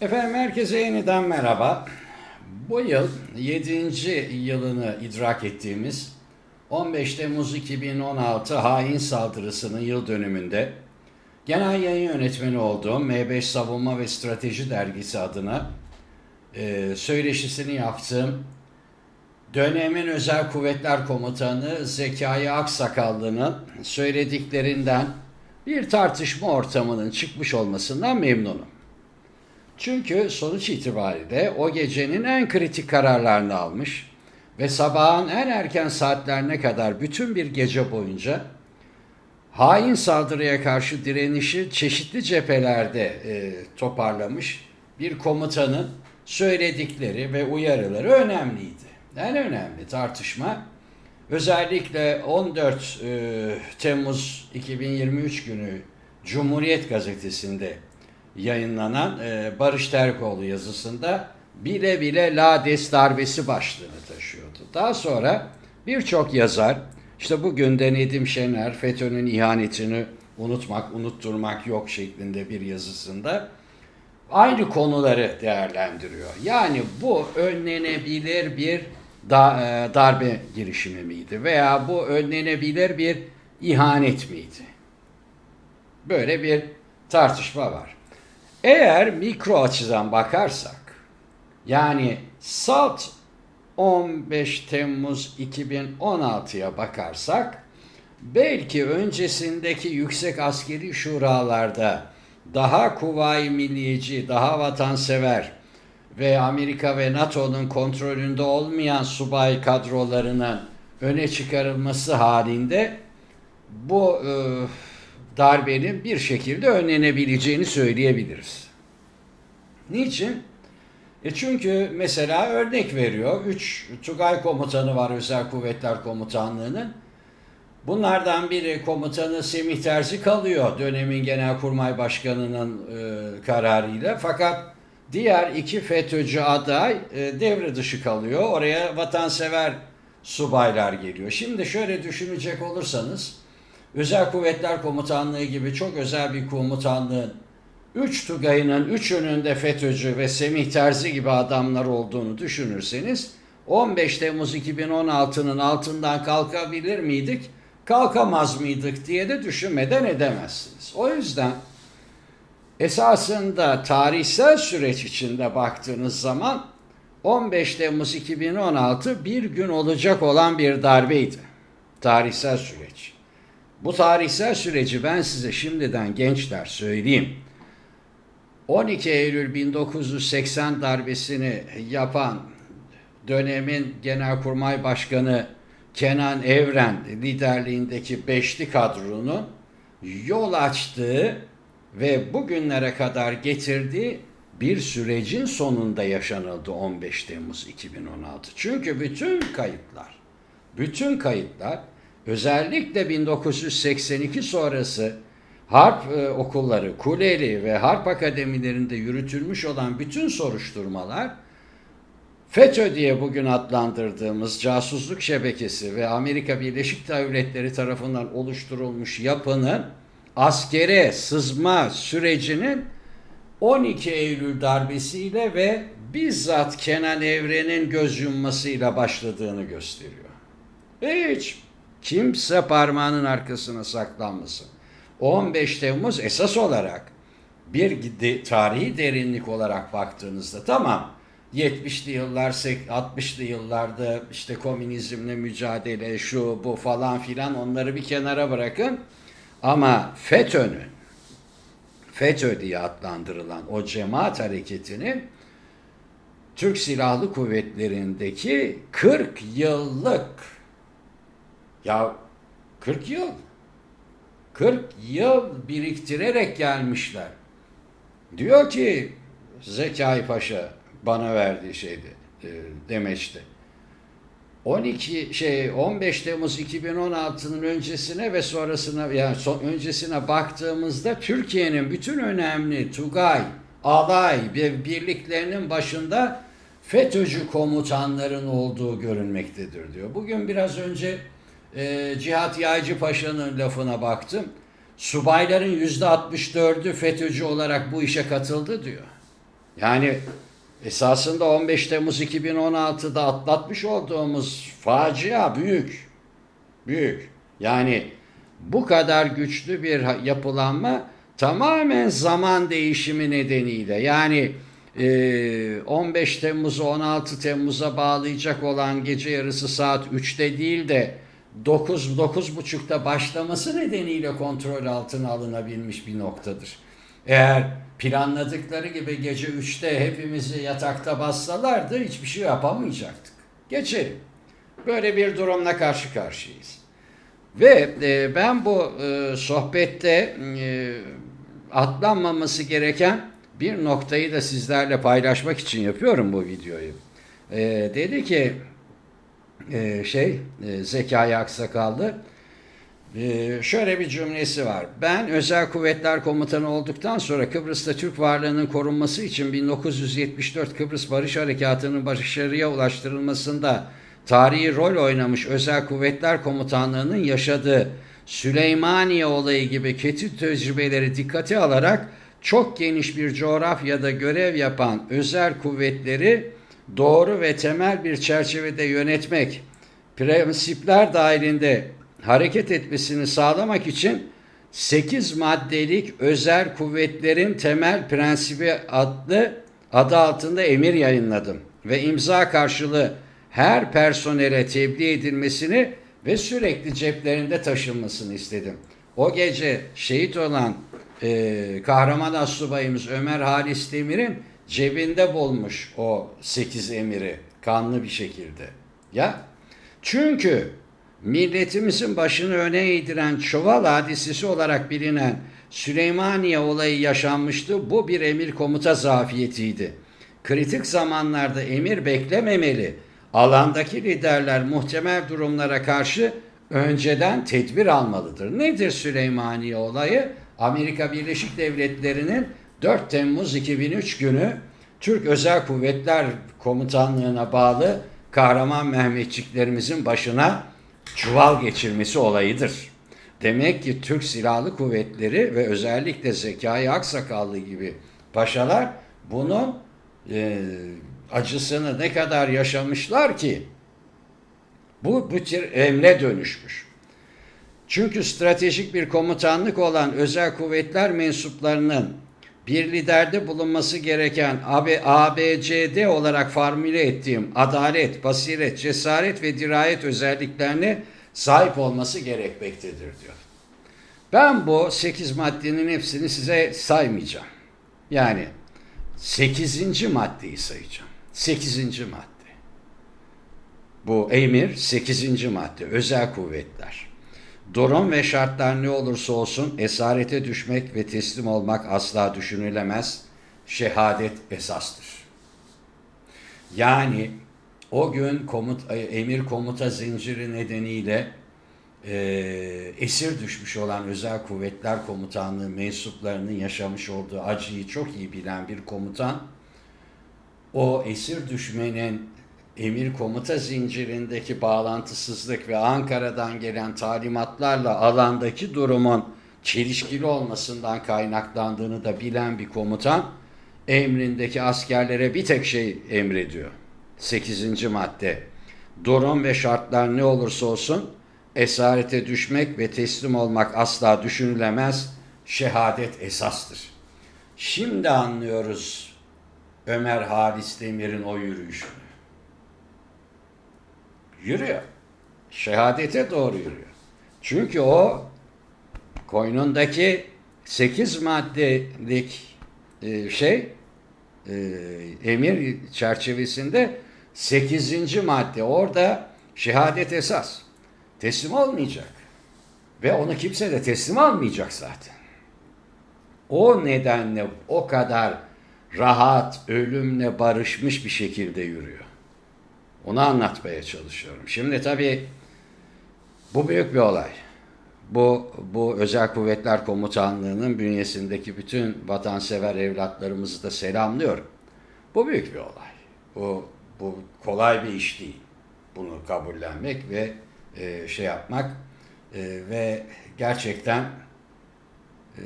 Efendim herkese yeniden merhaba. Bu yıl 7. yılını idrak ettiğimiz 15 Temmuz 2016 hain saldırısının yıl dönümünde genel yayın yönetmeni olduğum M5 Savunma ve Strateji Dergisi adına e, söyleşisini yaptığım dönemin Özel Kuvvetler Komutanı Zekai Aksakallı'nın söylediklerinden bir tartışma ortamının çıkmış olmasından memnunum. Çünkü sonuç itibariyle o gecenin en kritik kararlarını almış ve sabahın en erken saatlerine kadar bütün bir gece boyunca hain saldırıya karşı direnişi çeşitli cephelerde e, toparlamış bir komutanın söyledikleri ve uyarıları önemliydi. En önemli tartışma özellikle 14 e, Temmuz 2023 günü Cumhuriyet Gazetesi'nde yayınlanan e, Barış Terkoğlu yazısında bile bile Lades darbesi başlığını taşıyordu. Daha sonra birçok yazar işte bugün de Nedim Şener FETÖ'nün ihanetini unutmak, unutturmak yok şeklinde bir yazısında aynı konuları değerlendiriyor. Yani bu önlenebilir bir da, e, darbe girişimi miydi veya bu önlenebilir bir ihanet miydi? Böyle bir tartışma var. Eğer mikro açıdan bakarsak, yani salt 15 Temmuz 2016'ya bakarsak, belki öncesindeki yüksek askeri şuralarda daha kuvayi milliyeci, daha vatansever ve Amerika ve NATO'nun kontrolünde olmayan subay kadrolarının öne çıkarılması halinde bu e, darbenin bir şekilde önlenebileceğini söyleyebiliriz. Niçin? E çünkü mesela örnek veriyor. 3 Tugay komutanı var Özel Kuvvetler Komutanlığı'nın. Bunlardan biri komutanı Semih Terzi kalıyor dönemin Genelkurmay Başkanı'nın e, kararıyla. Fakat diğer iki FETÖ'cü aday e, devre dışı kalıyor. Oraya vatansever subaylar geliyor. Şimdi şöyle düşünecek olursanız Özel Kuvvetler Komutanlığı gibi çok özel bir komutanlığın 3 Tugay'ının 3 önünde FETÖ'cü ve Semih Terzi gibi adamlar olduğunu düşünürseniz 15 Temmuz 2016'nın altından kalkabilir miydik? Kalkamaz mıydık diye de düşünmeden edemezsiniz. O yüzden esasında tarihsel süreç içinde baktığınız zaman 15 Temmuz 2016 bir gün olacak olan bir darbeydi. Tarihsel süreç. Bu tarihsel süreci ben size şimdiden gençler söyleyeyim. 12 Eylül 1980 darbesini yapan dönemin Genelkurmay Başkanı Kenan Evren liderliğindeki beşli kadronun yol açtığı ve bugünlere kadar getirdiği bir sürecin sonunda yaşanıldı 15 Temmuz 2016. Çünkü bütün kayıtlar, bütün kayıtlar özellikle 1982 sonrası harp e, okulları, kuleli ve harp akademilerinde yürütülmüş olan bütün soruşturmalar FETÖ diye bugün adlandırdığımız casusluk şebekesi ve Amerika Birleşik Devletleri tarafından oluşturulmuş yapının askere sızma sürecinin 12 Eylül darbesiyle ve bizzat Kenan Evren'in göz yummasıyla başladığını gösteriyor. Hiç kimse parmağının arkasına saklanmasın. 15 Temmuz esas olarak bir tarihi derinlik olarak baktığınızda tamam 70'li yıllar 60'lı yıllarda işte komünizmle mücadele şu bu falan filan onları bir kenara bırakın ama FETÖ'nün FETÖ diye adlandırılan o cemaat hareketinin Türk Silahlı Kuvvetleri'ndeki 40 yıllık ya 40 yıl 40 yıl biriktirerek gelmişler. Diyor ki Zekai Paşa bana verdiği şeydi e, demeçti. 12 şey 15 Temmuz 2016'nın öncesine ve sonrasına yani son, öncesine baktığımızda Türkiye'nin bütün önemli Tugay, alay ve birliklerinin başında FETÖ'cü komutanların olduğu görünmektedir diyor. Bugün biraz önce e, Cihat Yaycı Paşa'nın lafına baktım. Subayların yüzde 64'ü FETÖ'cü olarak bu işe katıldı diyor. Yani esasında 15 Temmuz 2016'da atlatmış olduğumuz facia büyük. Büyük. Yani bu kadar güçlü bir yapılanma tamamen zaman değişimi nedeniyle yani e, 15 Temmuz'u 16 Temmuz'a bağlayacak olan gece yarısı saat 3'te değil de 9 9.30'da başlaması nedeniyle kontrol altına alınabilmiş bir noktadır. Eğer planladıkları gibi gece 3'te hepimizi yatakta bassalardı hiçbir şey yapamayacaktık. Geçelim. Böyle bir durumla karşı karşıyayız. Ve e, ben bu e, sohbette e, atlanmaması gereken bir noktayı da sizlerle paylaşmak için yapıyorum bu videoyu. E, dedi ki e, şey e, Zekai Aksakallı e, şöyle bir cümlesi var. Ben özel kuvvetler komutanı olduktan sonra Kıbrıs'ta Türk varlığının korunması için 1974 Kıbrıs Barış Harekatı'nın başarıya ulaştırılmasında tarihi rol oynamış özel kuvvetler komutanlığının yaşadığı Süleymaniye olayı gibi kötü tecrübeleri dikkate alarak çok geniş bir coğrafyada görev yapan özel kuvvetleri doğru ve temel bir çerçevede yönetmek, prensipler dahilinde hareket etmesini sağlamak için 8 maddelik özel kuvvetlerin temel prensibi adlı adı altında emir yayınladım ve imza karşılığı her personele tebliğ edilmesini ve sürekli ceplerinde taşınmasını istedim. O gece şehit olan e, kahraman astsubayımız Ömer Halis Demir'in cebinde bulmuş o 8 emiri kanlı bir şekilde. Ya çünkü milletimizin başını öne eğdiren Çuval hadisesi olarak bilinen Süleymaniye olayı yaşanmıştı. Bu bir emir komuta zafiyetiydi. Kritik zamanlarda emir beklememeli. Alandaki liderler muhtemel durumlara karşı önceden tedbir almalıdır. Nedir Süleymaniye olayı? Amerika Birleşik Devletleri'nin 4 Temmuz 2003 günü Türk Özel Kuvvetler Komutanlığı'na bağlı kahraman Mehmetçiklerimizin başına çuval geçirmesi olayıdır. Demek ki Türk Silahlı Kuvvetleri ve özellikle Zekai Aksakallı gibi paşalar bunun e, acısını ne kadar yaşamışlar ki bu bir tür emre dönüşmüş. Çünkü stratejik bir komutanlık olan özel kuvvetler mensuplarının bir liderde bulunması gereken AB, ABCD olarak formüle ettiğim adalet, basiret, cesaret ve dirayet özelliklerine sahip olması gerekmektedir diyor. Ben bu 8 maddenin hepsini size saymayacağım. Yani 8. maddeyi sayacağım. 8. madde. Bu emir 8. madde. Özel kuvvetler. Durum ve şartlar ne olursa olsun esarete düşmek ve teslim olmak asla düşünülemez. Şehadet esastır. Yani o gün komut, emir komuta zinciri nedeniyle e, esir düşmüş olan özel kuvvetler komutanlığı mensuplarının yaşamış olduğu acıyı çok iyi bilen bir komutan o esir düşmenin emir komuta zincirindeki bağlantısızlık ve Ankara'dan gelen talimatlarla alandaki durumun çelişkili olmasından kaynaklandığını da bilen bir komutan emrindeki askerlere bir tek şey emrediyor. 8. madde. Durum ve şartlar ne olursa olsun esarete düşmek ve teslim olmak asla düşünülemez. Şehadet esastır. Şimdi anlıyoruz Ömer Halis Demir'in o yürüyüşünü. Yürüyor. Şehadete doğru yürüyor. Çünkü o koynundaki 8 maddelik e, şey e, emir çerçevesinde 8. madde orada şehadet esas. Teslim olmayacak. Ve onu kimse de teslim almayacak zaten. O nedenle o kadar rahat, ölümle barışmış bir şekilde yürüyor. Onu anlatmaya çalışıyorum. Şimdi tabii bu büyük bir olay. Bu, bu Özel Kuvvetler Komutanlığı'nın bünyesindeki bütün vatansever evlatlarımızı da selamlıyorum. Bu büyük bir olay. Bu, bu kolay bir iş değil. Bunu kabullenmek ve e, şey yapmak e, ve gerçekten e,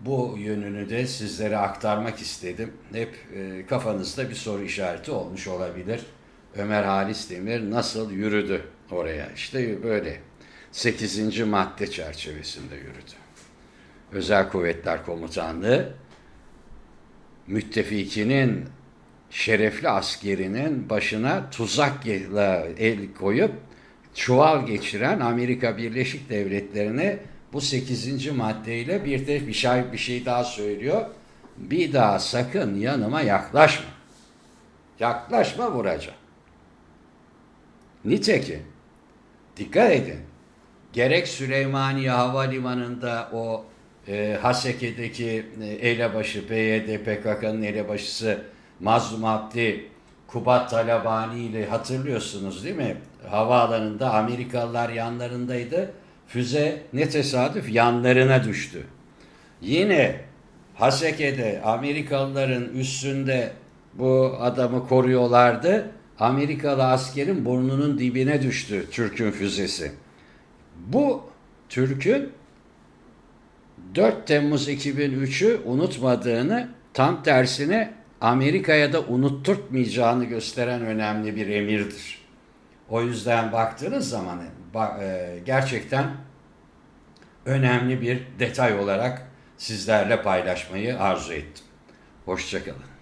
Bu yönünü de sizlere aktarmak istedim. Hep e, kafanızda bir soru işareti olmuş olabilir. Ömer Halis Demir nasıl yürüdü oraya? İşte böyle 8. madde çerçevesinde yürüdü. Özel Kuvvetler Komutanlığı müttefikinin şerefli askerinin başına tuzakla el koyup çuval geçiren Amerika Birleşik Devletleri'ne bu 8. maddeyle bir de bir şey, bir şey daha söylüyor. Bir daha sakın yanıma yaklaşma. Yaklaşma vuracağım. Nitekim dikkat edin. Gerek Süleymaniye Havalimanı'nda o e, Haseke'deki e, elebaşı, PYD PKK'nın elebaşısı Mazlum Abdi Kubat Talabani ile hatırlıyorsunuz değil mi? Havaalanında Amerikalılar yanlarındaydı. Füze ne tesadüf yanlarına düştü. Yine Haseke'de Amerikalıların üstünde bu adamı koruyorlardı. Amerikalı askerin burnunun dibine düştü Türk'ün füzesi. Bu Türk'ün 4 Temmuz 2003'ü unutmadığını tam tersine Amerika'ya da unutturtmayacağını gösteren önemli bir emirdir. O yüzden baktığınız zaman e, gerçekten önemli bir detay olarak sizlerle paylaşmayı arzu ettim. Hoşçakalın.